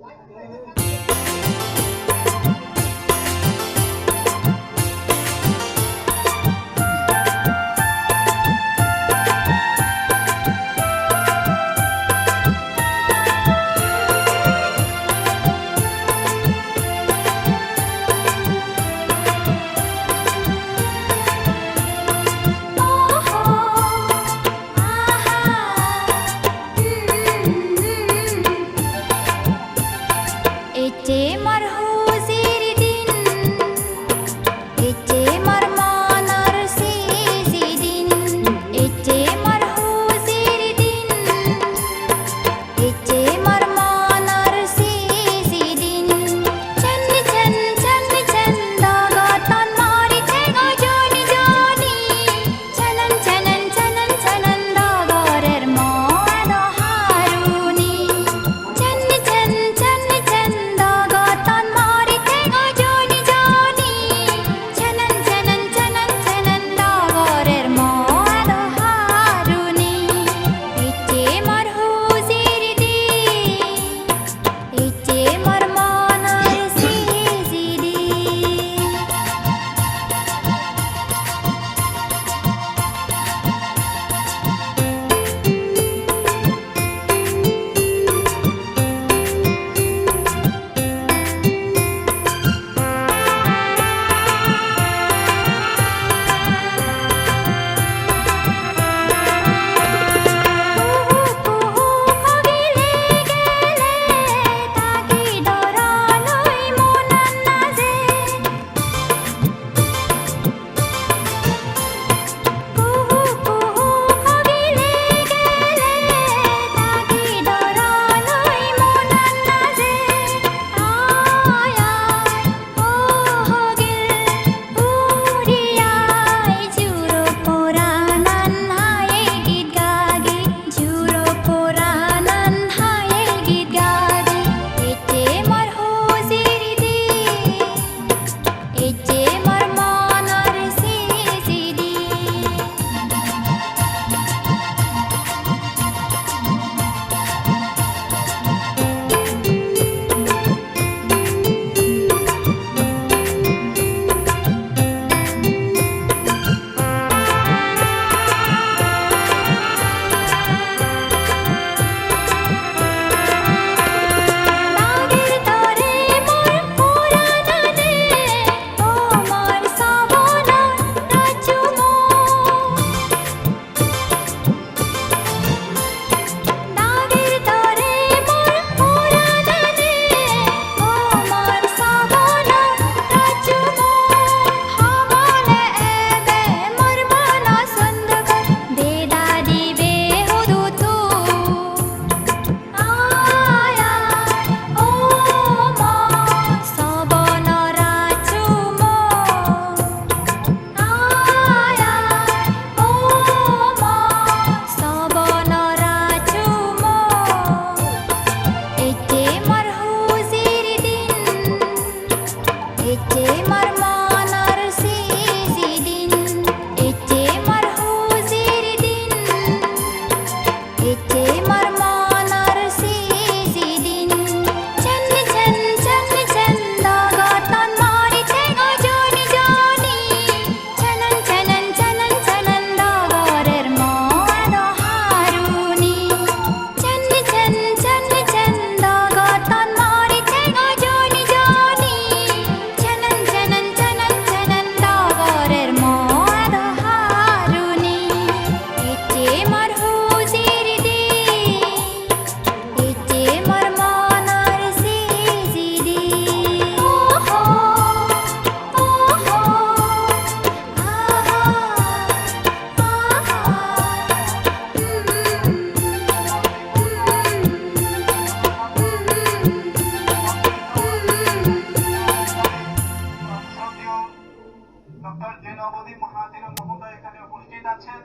Like that. আপনার যে নবদী মহাজির মহোদয় এখানে উপস্থিত আছেন।